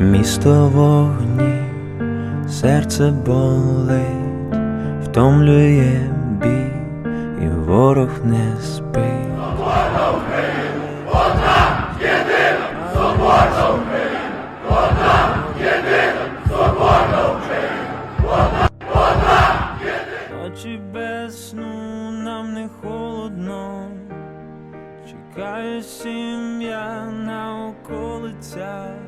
Місто вогні, серце болить, втомлює бій, і ворог не спить. Ночі без нам не холодно, чекає сім'я на околицях.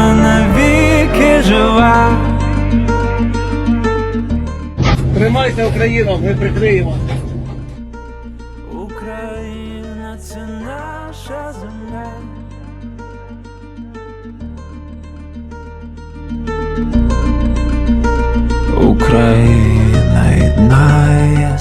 Україна, ми прикриємо. Україна це наша земля. Україна єднає